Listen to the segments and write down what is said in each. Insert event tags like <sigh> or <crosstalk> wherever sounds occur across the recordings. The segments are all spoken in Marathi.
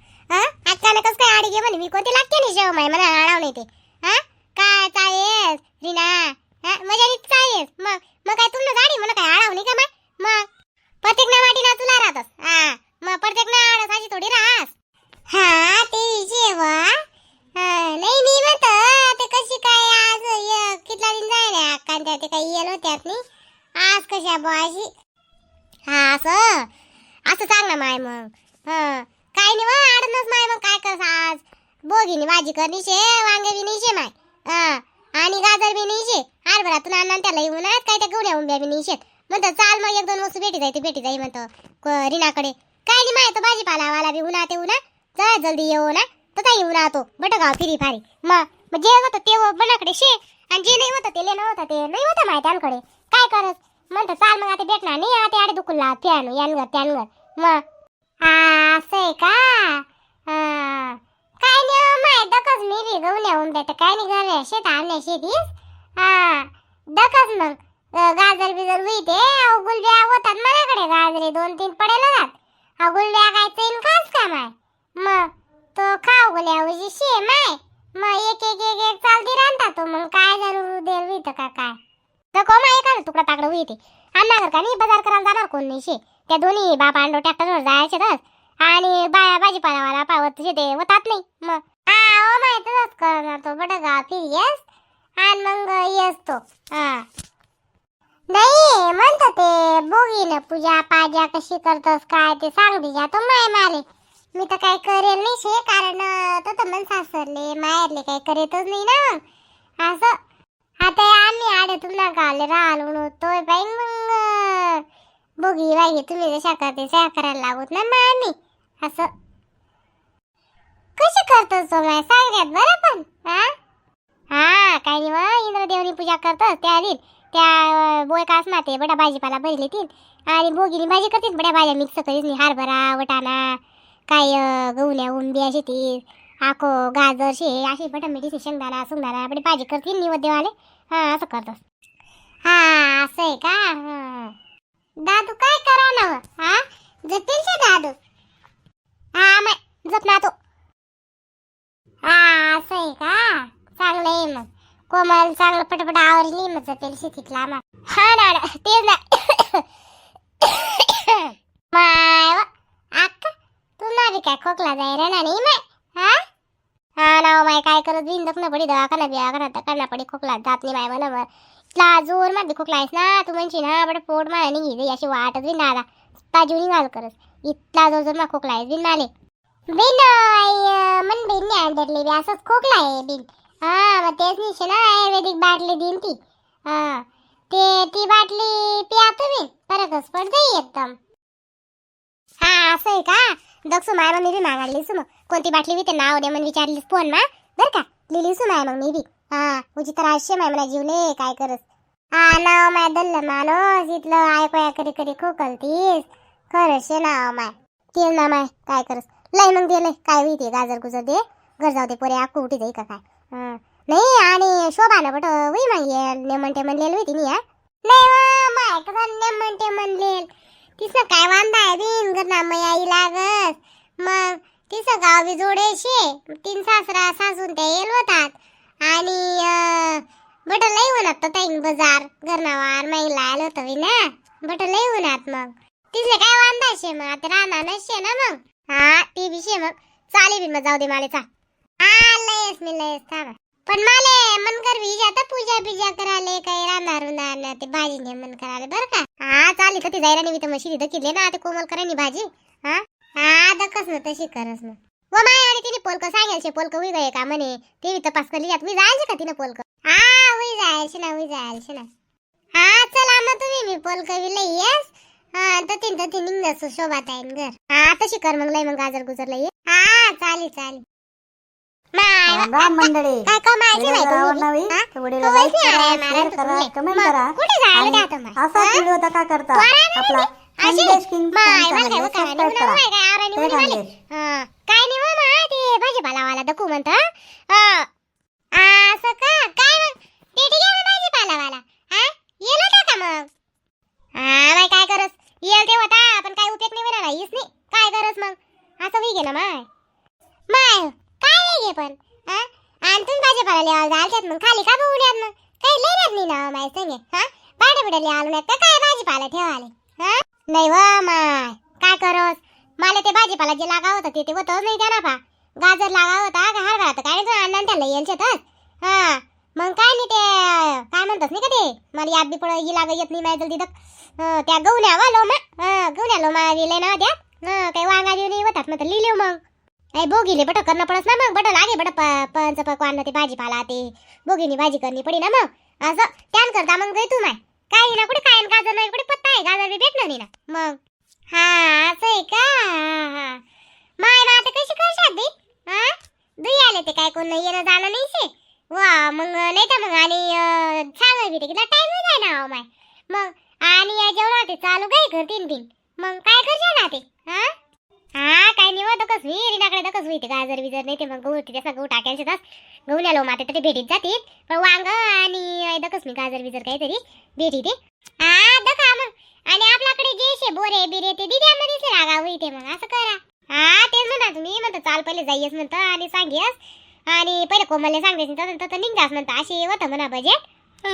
काय मी कोणती लागते मला नाही काय चालेस रिना मजा चालेस मग मग काय तुमनं गाडी मला काय आळाव नाही का माय मग प्रत्येक ना वाटी ना तुला राहतस हा मग प्रत्येक ना आडस अशी थोडी राहस हा ते जेवा नाही मी म्हणत ते कशी काय आज य- कितला दिन होत्या ते काही येल होत्यात नाही. आज कशा बुवाशी हा असं? असं सांग ना माय मग. हं. काय नाही मग आडनच माय मग. काय करस आज? बोगीनी भाजी करणी शे वांगे बी नाही शे माय. हं. आणि गाजर बी नाही शे. हरभरातून आणणार त्याला येऊन आहेत काय त्या गवड्या उंब्या बी नाही शेत. म्हणतो चाल मग एक दोन वस्तू भेटी जाई ते भेटी जाई म्हणतो रिनाकडे. काय नाही माय तो भाजीपाला वाला बी उन्हा ते उन्हा जरा जल्दी येऊ ना तसा काही येऊ राहतो बट गाव फिरी फारी. मग जे होतं ते बनाकडे शे. आणि ते. लेणं होतं ते नाही त्यांकडे काय करत? म्हणतो चाल मग आता भेटणार नाही आता आडे दुखला त्यान यानगर त्यानगर मग हा, असं आहे का? हा. काय नाही हो, माय दकच मी बी गहू नेऊन देते काय नाही घर शेत आणले शेतीस. हा दकच मग. गाजर बिजर विते अहो गुलब्या होतात माझ्याकडे गाजरे. दोन तीन पडेल जात हा गुलब्या काय चैन खास काम माय? मग तो खाऊ गुल्या उजी शे माय. मग एक एक एक एक चालती राहता तो. मग काय जरूर देल होईत का काय? तर को माय का तुकडा ताकडा होईते अन्ना घर का नाही? बाजार करायला जाणार कोण नाही शे? त्या दोन्ही बाबा अंडो ट्रॅक्टरवर जायचे तर. आणि बाया भाजीपालावाला पावत ते होतात नाही. मग हा ओ माय तसंच करणार तो. बट गा फिर येस. आणि मग येस तो. हा. नाही म्हणतो ते बोगीन पूजा पाजा कशी करतोस काय ते सांग दिजा. तो माय मारे. मी तर काय करेल नाही शे कारण तो तर मन सासरले माहेरले काय करेतच नाही ना. असं. आता आम्ही आडे तुला गाले राहिलो तोय बाई मग बोगी बाई तुम्ही जशा करते त्या करायला लागत ना मग आम्ही. असं. कशी करतो तो माय सांगण्यात बरं पण हा हा काही नाही मग इंद्रदेवनी पूजा करतो त्या दिन त्या बोय कास माते बडा भाजीपाला भरली तीन. आणि बोगीनी भाजी करतील बड्या भाज्या मिक्स करीत नाही. हरभरा वटाणा काय अं, गहुल्या उंबी शेती आको गाजर शे अशी बटा शे शेंगदाणा सुंगदाणा बडी भाजी करतील निवद्यवाले हा असं करतोस. हा असं आहे का? दादू काय करा ना हां? हा जतील शे दादू? हा मै जप ना तो. हा असं आहे का? चांगलं आहे मग. कोमल चांगलं पटपट आवरली मग जपेल शेतीतला मग हा ना ना, तेच ना. <coughs> तुला काय खोकला जायला ना नाही माय हा? हा ना हो, माय काय करत बिन दखणं पडी दवाखाना बिवाखाना दखाना पडी खोकला जात नाही माय मला इतला जोरमध्ये खोकला आहेस ना तू म्हणशी ना बडे पोट माय निघी अशी वाटत बी नाला ताजू निघाल करस. इतला जोर जोर मा खोकला आहे बिन नाले. बिन मन बिन नाही अंडरले बी असंच खोकला आहे बिन. हा मग तेच निशे ना आयुर्वेदिक बाटली दिन ती. हा ते ती बाटली पिया तुम्ही फरकच पडते एकदम. दक्षू माय मग मी बी मागाडलीस मग. कोणती बाटली बी ते नाव दे म्हणून विचारलीस फोन मा. बर का? लिहिलीस माय मग मी बी. हा तुझी तर आशे माय मला जीवले काय करस? हा नाव माय दल्ल माणूस इथलं ऐकूया करी करी खोकलतीस. खरंच शे नाव माय. ते ना माय काय करस? लय मग दे लय काय होई ते गाजर गुजर दे. घर जाऊ दे पोरे आखू उठी जाई का काय? नाही आणि शोभानं बट होई मग नेमन टेमन लेल होती मी हा. नाही माय कसं नेमन टेमन लेल तिचं काय वांदा आहे बिन घरना आई लागत मग तिचं गाव बी जोडे शे तीन सासरा सासून ते येल होतात. आणि अं, बट लई होणार तर ताईन बाजार घरनावार महिला आलं होतं बी ना. बट लई होणार मग. तिथले काय वांदा शे मग? आता राहणार नसशे ना मग? हा ती बी शे मग. चाले बी मग जाऊ दे माले चा. हा लयस मी लयस थांबा. पण माले मन कर आता पूजा बिजा कराले काही राहणार ना ते भाजीने मन कराले बरं का? हा चालेल तर ते जायला नाही मी तर म्हशी दकिले ना ते कोमल करायनी भाजी. हा? हा दकस ना तशी करस ना व माय आणि तिने पोलक सांगेल शे पोलक उई गये का म्हणे? ते बी तपास करली जात मी जायचे का तिने पोलक? हा उई जायचे ना उई जायचे ना. हा चला मग तुम्ही मी पोलक लई येस. हा ततीन ततीन निघस शोभा ताईन घर. हा तशी कर मग लय मग गाजर गुजर लई हा चालेल चालेल मंडळी. काय कमायची जर तुम्ही? तर आहे, तर कुठे? जायला हा? व्हिडिओ आता का करता. नाही आपला खानदेश किंग. हा, काय नाही मामा ते भाजीपालावाला दकू म्हणतो असं का? काय मग? ते ठीक आहे भाजीपालावाला हा? येलो होता का मग? हा माय काय करस येल ते होता पण काय उपयोग नाही मिळाला हीच नाही. काय करस मग? असं मी गेलं माय. माय काय आहे हे पण? हा? आणि तुम्ही भाजीपाला लिहायला मग खाली का बघून यात मग? काही लई नाही ना हो माय संगे हा? पाडे पुढे लिहायला नाही का? काय भाजीपाला ठेवाले हा? नाही व माय काय करस मला ते भाजीपाला जे लागा होता ते ते होतच नाही त्या ना गाजर लावा होता का हार तर काय नाही अण्णा त्याला येलच्यातच हा? मग काय नाही ते काय म्हणतात नाही का ते? मला याद बी पड ही लाग येत नाही माझ्या तिथं. हं, त्या गवल्या वा लो मा गवल्या लो मा लिहिले ना त्या. हं, काही वांगा देऊ नाही होतात मग लिहिले मग. आई बोगीले बट करणं पडस ना मग बट लागे बट पंच पकवान ते भाजीपाला ते. बोगीनी भाजी करणी पडी ना मग. असं त्यान करता मग गई तू माय. काही ना कुठे काय गाजर नाही कुठे पत्ता आहे गाजर बी भेटणार नाही ना. मग. हा असं आहे का हा, हा. माय मग आता कशी करशात दी हा दुई आले येणं जाणं नाही से वा मग नाही तर मग आणि अं, सांगा बी किती टाइम नाही ना अहो माय. मग आणि या जेवणा ते चालू काय करतीन बिन. मग काय करशा ना ते हा? हा काय नाही होतं कस मी रिनाकडे तर कसं होते गाजर बिजर नाही ते मग गहू त्याचा गहू टाकायचे तास गहू नेलो माते तरी भेटीत जातील पण वांग आणि दकस मी गाजर बिजर काहीतरी भेटी ते. हा दका मग. आणि आपल्याकडे जे शे बोरे बिरे ते दिदी आम्हाला दिसले रागा होई ते मग असं करा. हा तेच म्हणा तुम्ही म्हणतो चाल पहिले जाईयस म्हणतो आणि सांगेस. आणि पहिले कोमलने सांगायचं तर तर निघास म्हणतं. असे होतं म्हणा बजेट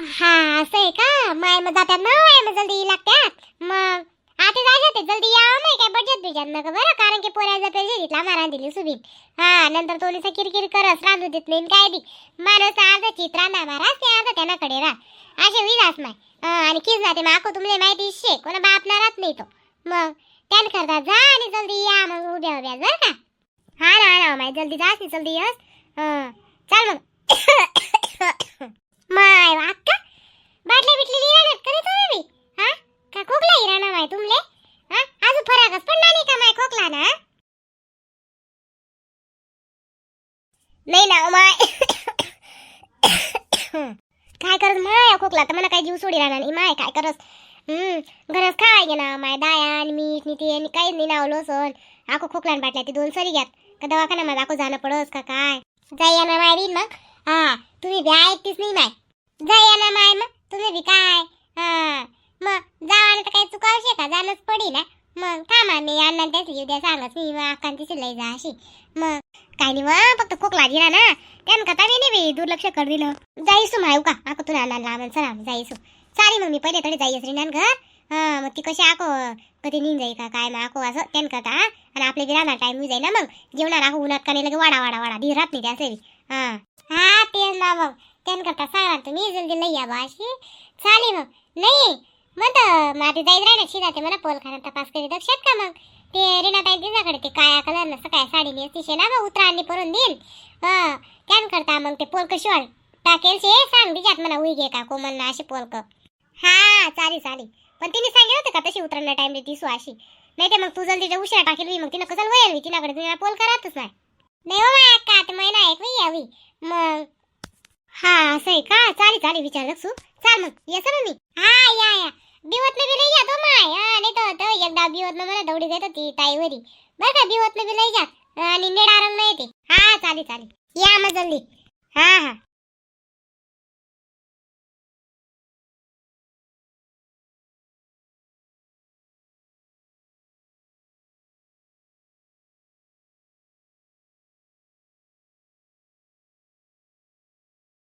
हा. असं आहे का? माय मग जात्यात ना माय मग जल्दी लागत्यात. मग आता जायचं ते जल्दी या माय काय बजेट बिजेट नका बरं? कारण की पोऱ्याचा पेजे घेतला मारा दिली सुबीन. हा नंतर तो निसा किरकिर करस रांधू देत नाही काय बी. माणूस अर्धा चित्रा ना मारा ते अर्धा त्यानाकडे राह. असे विलास माय. हा, आणि किस ना ते माको तुमले माहिती शे कोणा बाप ना राहत नाही तो. मग त्यान करता जा आणि जल्दी या मग उभ्या उभ्या जर का. हा ना हा ना माय जल्दी जास जल्दी यस. चल मग. <coughs> माय अक्का. बाटल्या बिटली लिहिणार कधी तुम्ही मी हा? का खोकला हिराणा माय तुमले? हा? अजून फरकच पडला नाही का माय खोकला ना नाही ना माय. <coughs> काय करत माय खोकला? तर मला काय जीव सोडी राहणार नाही माय काय करत हम्म घरच खावाय गे ना माय? दाया आणि मीठ नी ते काही नाही नावलो सण आखो खोकला आणि बाटल्या ते दोन सरी घ्यात. का दवाखाना माझा आको जाणं पडस का काय? जाय ना माय मग? हा तुम्ही बी ऐकतीच नाही माय. जाय ना माय मग? तुम्ही बी काय? हा मग जावाने तर काही चुकावशे का? जाणंच पडी ना मग थांबा मी अण्णा त्याची उद्या सांगत मी मग अक्कांती लई जा अशी. मग काय नाही मग फक्त खोकला दिला ना. त्यानं का ताबी नाही बी दुर्लक्ष कर दिलं. जाईसू मायू का आको तुला आणला सर चला जाईसू. चालेल मग मी पहिले तरी जाईस रिनान घर. हा मग ती कशी आको कधी निघ जाई का? काय मग आको असं त्यान करता हा? आणि आपले बी राहणार टाईम जाई ना मग. जेवणार आको उन्हात का नाही लगे वाडा वाडा वाडा. धी राहत नाही त्या हा. हा तेच ना मग. त्यान करता सांगा तुम्ही. जल्दी लई या बा अशी. चालेल मग. नाही. मग माझी माझे जाईत राहिले शिदा ते मला पोलखाना तपास करी दक्षात का मग? ते रेना ताई तिच्याकडे ते काया कलर नसतं काय साडी नेसती शे ना मग उतरांनी परून देईन. हा त्यान करता मग ते पोलक शिवाय टाकेल शे? सांग तिच्यात मला उई घे का कोमल ना अशी पोलक हा चालेल चालेल पण तिने सांगितलं होतं का तशी उतरणार टाइम देते ती सु अशी? नाही ते मग तू जर तिच्या उशिरा टाकेल मग तिनं कसं वयल तिनाकडे तिला पोल करातच नाही? नाही हो का ते महिना एक वेळी यावी. मग? हा असं आहे का? चालेल चालेल विचार लक्षू चाल मग येस ना मी. हा या या. बिवत बी लई तो हो माय. हा नाही तर एकदा बिवत मला दौडी देत होती ताईवरी. बरं का बिवत बी लई जा आणि निडा रंग नाही येते. हा चालेल चालेल. या मग जल्दी. हा हा.